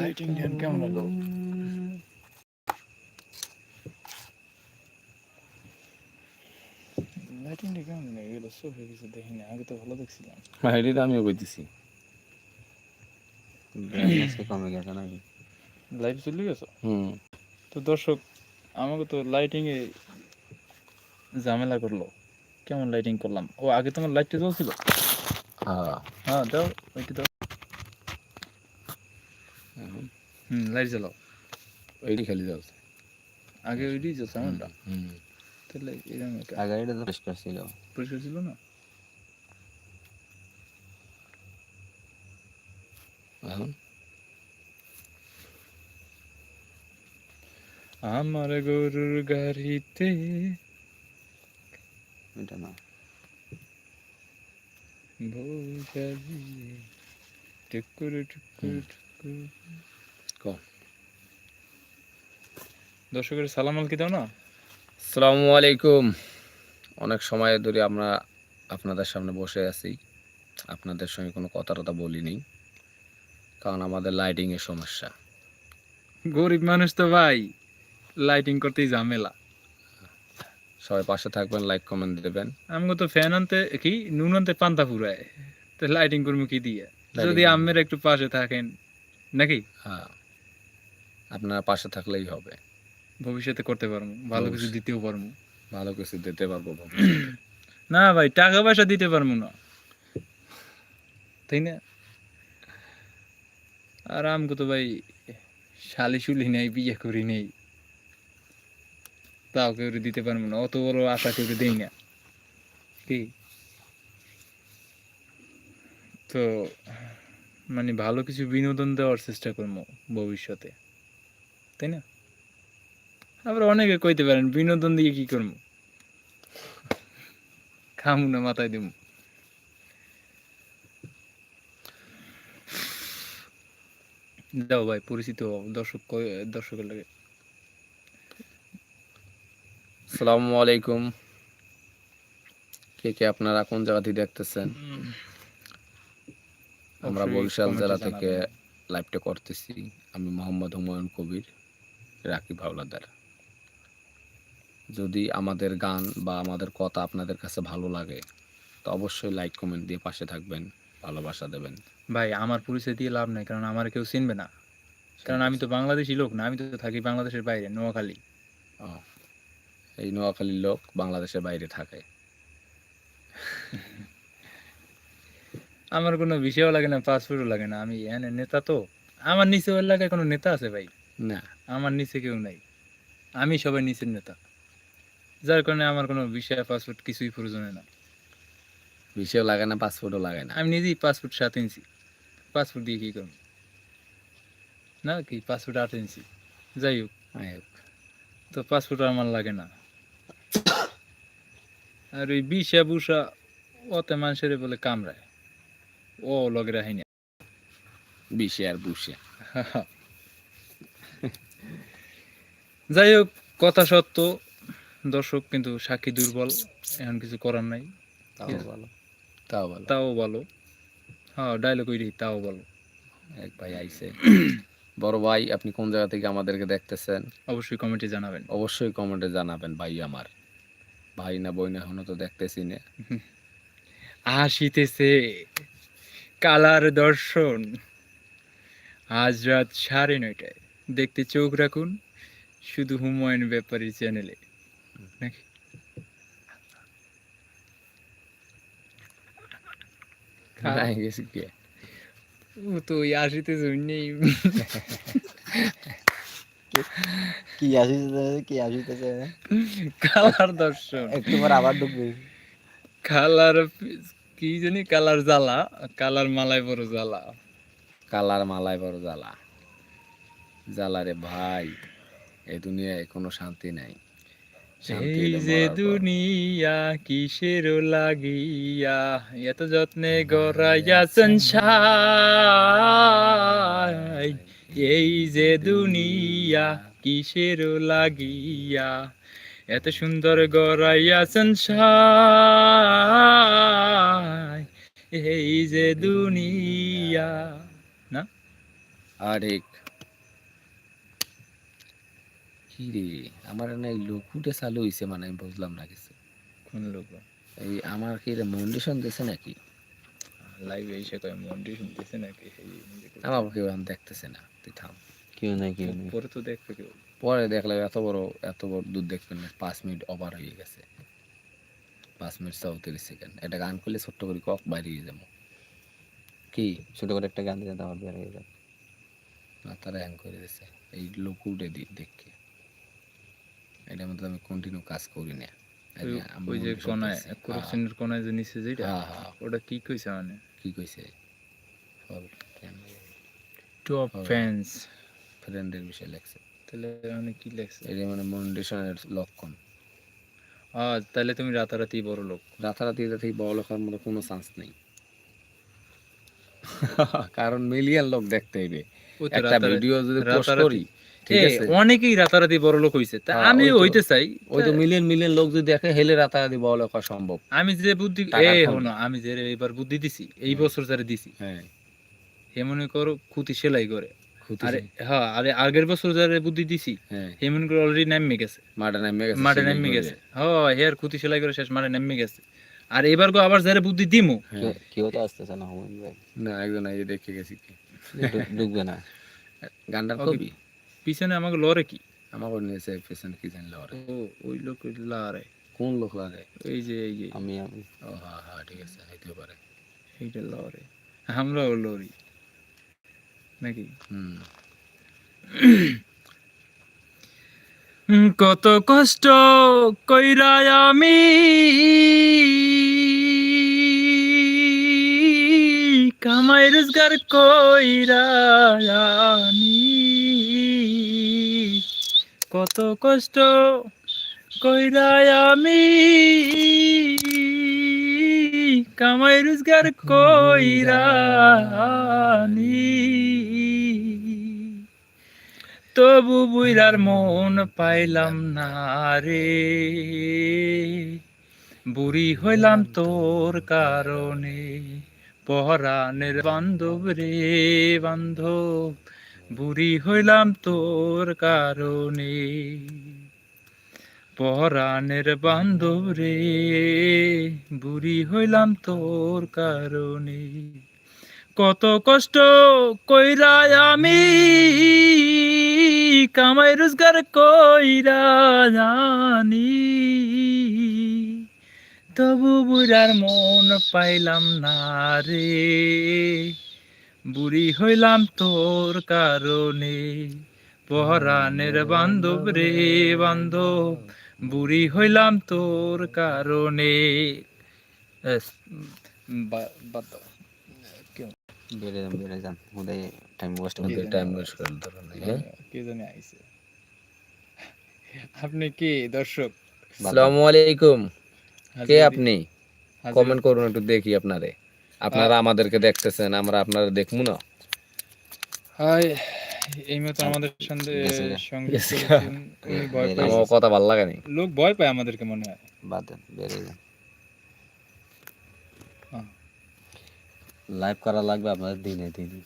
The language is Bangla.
লাইটিং জ্ঞান কেমন হলো লাইটিংটা কেমন এগুলো সব হয়ে গেছে দেখিনি আগে তো ভালো দেখছিলাম হ্যাঁ এটাই তো আমিও কইতেছি। কমে গেছে নাকি? লাইট চলে গেছে? হুম। তো দর্শক আমাকে তো লাইটিং এ ঝামেলা করল। কেমন লাইটিং করলাম? ও আগে তোমার লাইটটা জ্বলছিল? হ্যাঁ। হ্যাঁ দাও ওইটা দাও এখন হুম লাইট জ্বালাও। ওইটাই খালি যাচ্ছে আগে ওইটাই জ্বলছে আমারটা হুম তাহলে এরকম আগে এটা তো পরিষ্কার ছিল। পরিষ্কার ছিল না? এখন? আমার গরুর গাড়িতে এটা না। বউ টুকুর টুকুর টুকুর দর্শকের সালাম আলকি দাও না? আসসালামু আলাইকুম। অনেক সময় ধরে আমরা আপনাদের সামনে বসে আছি। আপনাদের সঙ্গে কোনো কথা টথা বলিনি কারণ আমাদের লাইটিং এর সমস্যা। গরিব মানুষ তো ভাই লাইটিং করতেই ঝামেলা। সবাই পাশে থাকবেন লাইক কমেন্ট দেবেন। আমাকে তো ফ্যান আনতে কি নুন আনতে পান্তা ফুরায়। তো লাইটিং করব কি দিয়ে? যদি। আমের একটু পাশে থাকেন নাকি? হ্যাঁ। আপনারা পাশে থাকলেই হবে। ভবিষ্যতে করতে পারব ভালো কিছু দিতেও পারব। ভালো কিছু দিতে পারব না ভাই টাকা পয়সা দিতে পারব না। তাই না? আর আমগো তো ভাই শালি শুলি নেই বিয়ে করি নেই। তাও কেউ দিতে পারব না অত বড় আশা কেউ দেই না। কি? তো মানে ভালো কিছু বিনোদন দেওয়ার চেষ্টা করব ভবিষ্যতে। তাই না? আবার অনেকে কইতে পারেন বিনোদন দিয়ে কি করব? খামু না মাথায় দিব দাও ভাই পরিচিত দর্শক দর্শকের লাগে। আসসালামু আলাইকুম। কে কে আপনারা কোন জায়গা থেকে দেখতেছেন? আমরা বরিশাল জেলা থেকে। লাইভটা করতেছি আমি মোহাম্মদ হুমায়ুন কবির। রাকিব হাওলাদার যদি আমাদের গান বা আমাদের কথা আপনাদের কাছে ভালো লাগে তো অবশ্যই লাইক কমেন্ট দিয়ে পাশে থাকবেন ভালোবাসা দেবেন। ভাই আমার পরিচয় দিয়ে লাভ নাই কারণ আমার কেউ চিনবে না। কারণ আমি তো বাংলাদেশি লোক না আমি তো থাকি বাংলাদেশের বাইরে নোয়াখালী। এই নোয়াখালীর লোক বাংলাদেশের বাইরে থাকে। আমার কোনো বিষয়ও লাগে না পাসপোর্টও লাগে না আমি এখানে নেতা তো। আমার নিচে এলাকায় কোনো নেতা আছে ভাই? না। আমার নিচে কেউ নাই। আমি সবাই নিচের নেতা। যার কারণে আমার কোনো বিষয় পাসপোর্ট কিছুই প্রয়োজন না। বিষয় লাগে না পাসপোর্টও লাগে না। আমি নিজেই পাসপোর্ট সাত ইঞ্চি। পাসপোর্ট দিয়ে কি করব? না কি পাসপোর্ট আট ইঞ্চি। যাই হোক। আয়, তো পাসপোর্ট আমার লাগে না। আর ওই বিষা বুসা ওতে মানুষের বলে কামড়ায়। ও লগে রাখি না। বিশে আর বুসে যাই হোক কথা সত্য। দর্শক কিন্তু সাক্ষী দুর্বল এখন কিছু করার নাই। তাও. ভালো তাও ভালো। তাও ভালো। হ্যাঁ ডায়লগ ওই তাও ভালো। এক ভাই আইছে। বড় ভাই আপনি কোন জায়গা থেকে আমাদেরকে দেখতেছেন? অবশ্যই কমেন্টে জানাবেন। অবশ্যই কমেন্টে জানাবেন ভাই আমার। ভাই না বই না এখনও তো দেখতেছি না। আসিতেছে কালার দর্শন। আজ রাত সাড়ে নয়টায়। দেখতে চোখ রাখুন। শুধু হুমায়ুন ব্যাপারী চ্যানেলে নাকি? নাই কে? ও তো ওই আসিতেছে নেই কি আসিতেছে কি আসিতেছে কালার দর্শন। একটু পর আবার ঢুকবে। কালার কি জানি কালার জ্বালা কালার মালায় বড় জ্বালা। কালার মালায় বড় জ্বালা। জ্বালা রে ভাই। এই দুনিয়ায় কোনো শান্তি নাই। এই যে দুনিয়া কিসের লাগিয়া এত যত্নে গড়াইয়া সংসার এই যে দুনিয়া কিসের লাগিয়া এত সুন্দর গড়াইয়া সংসার এই যে দুনিয়া। না? ঠিক কি রে? আমার না এই লকুটে চালু হইছে মানে আমি বুঝলাম না কিছু। কোন লোক? এই আমার কি রে মন্ডিশন দিছে নাকি? লাইভে এসে কয় মন্ডি শুনতেছে নাকি। আমার কেউ এখন দেখতেছে না তুই থাম। কেউ নাই কেউ পরে তো দেখবে কেউ। পরে দেখলাম এত বড় এত বড় দুধ দেখবেন না পাঁচ মিনিট ওভার হয়ে গেছে। পাঁচ মিনিট চৌত্রিশ সেকেন্ড এটা গান করলে ছোট্ট করে কক বাইরে যাব। কি? ছোট করে একটা গান দিলে আমার বের হয়ে যাবে। মাথাটা হ্যাং করে দিছে এই লোক উঠে দেখে। এটার মধ্যে আমি কন্টিনিউ কাজ করি না। ওই- যে কোনায়। করপশনের কোনায় যে নিচে যেটা হ্যাঁ, হ্যাঁ। ওটা কি কইছে মানে? কি কইছে? টপ। ফ্যান্স ফ্রেন্ডের বিষয়ে লেখছে। তাহলে মানে কি লেখছে? এটা মানে মন্ডিশনের লক্ষণ। তাহলে তুমি রাতারাতি বড় লোক। রাতারাতি এটা থেকে বড় লেখার মতো কোনো চান্স নেই। কারণ মিলিয়ন লোক দেখতে হইবে। একটা ভিডিও যদি পোস্ট করি অনেকেই রাতারাতি বড় লোক হইছে। তা হ্যাঁ, আমি হইতে চাই। ওই তো মিলিয়ন মিলিয়ন লোক যদি দেখে হেলে রাতারাতি বড় লোক হওয়া সম্ভব। আমি যে বুদ্ধি এ। হনো আমি যে এবার বুদ্ধি দিছি এই বছর যারা দিছি হ্যাঁ। হে মনে করো খুঁতি সেলাই করে। ক্ষতি আরে হ্যাঁ আরে আগের বছর যারা বুদ্ধি দিছি হ্যাঁ। হে মনে করে অলরেডি নামে গেছে। মাঠে নামে গেছে মাঠে নামে। গেছে। হ্যাঁ হেয়ার খুঁতি সেলাই করে শেষ মাঠে নামে গেছে। আর এবার আবার যারা বুদ্ধি দিমু। হ্যাঁ। কেউ- কেউ তো আসতেছে না না একজন এই দেখে গেছি। কি ঢুক- না। গানটার কবি? পিছনে আমাকে লরে কি? আমাকে নিয়েছে পেছনে কি জানলে ওরে ও ওই লোক লারে কোন লোক লাগে এই যে এই যে। আমি আমি। ও হ্যাঁ হ্যাঁ ঠিক আছে হইতে পারে। এইটা লরে আমরাও লরি নাকি? হুম। কত কষ্ট কইরা আমি কামাই রোজগার কইরা আনি কত কষ্ট কইরা আমি। কামাই রোজগার কইরা আনি তবু বুইরার মন পাইলাম না রে। বুড়ি হইলাম তোর কারণে। পহরানের বান্ধব রে বান্ধব। বুড়ি হইলাম তোর কারণে। পহরানের বান্ধব রে বুড়ি হইলাম তোর কারণে। কত কষ্ট কইরা আমি, কামাই রোজগার কইরা জানি। তবু বুড়ার মন পাইলাম না রে। বুড়ি হইলাম তোর কারণে। পহরানের বান্ধব রে বান্ধব বুড়ি হইলাম তোর কারণে। বেড়ে যান বেড়ে যান। টাইম ওয়েস্ট ওদের টাইম ওয়েস্ট হ্যাঁ? কে জানে আইছে? আপনি কি দর্শক? আসসালামু আলাইকুম। কে আপনি? কমেন্ট করুন একটু দেখি আপনারে। আপনারা আমাদেরকে দেখতেছেন আমরা আপনারা দেখব না। হাই এই মতো আমাদের সঙ্গে সঙ্গে উনি ভয় পায়। আমার কথা ভালো লাগে নি লোক ভয় পায় আমাদেরকে মনে হয়। বাদ দেন বেরে যান। লাইভ করা লাগবে আপনাদের দিনে দিনে।